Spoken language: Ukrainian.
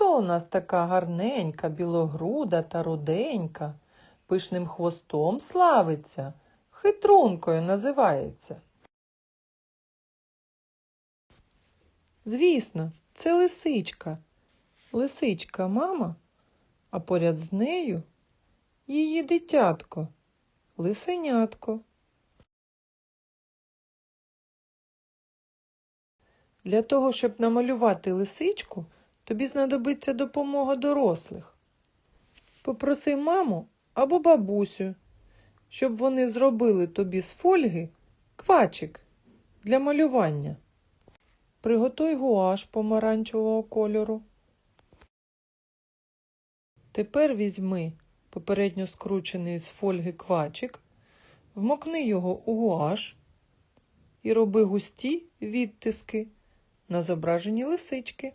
Хто у нас така гарненька, білогруда та руденька, пишним хвостом славиться, хитрункою називається? Звісно, це лисичка. Лисичка мама, а поряд з нею її дитятко, лисенятко. Для того, щоб намалювати лисичку, тобі знадобиться допомога дорослих. Попроси маму або бабусю, щоб вони зробили тобі з фольги квачик для малювання. Приготуй гуаш помаранчевого кольору. Тепер візьми попередньо скручений з фольги квачик, вмокни його у гуаш і роби густі відтиски на зображенні лисички.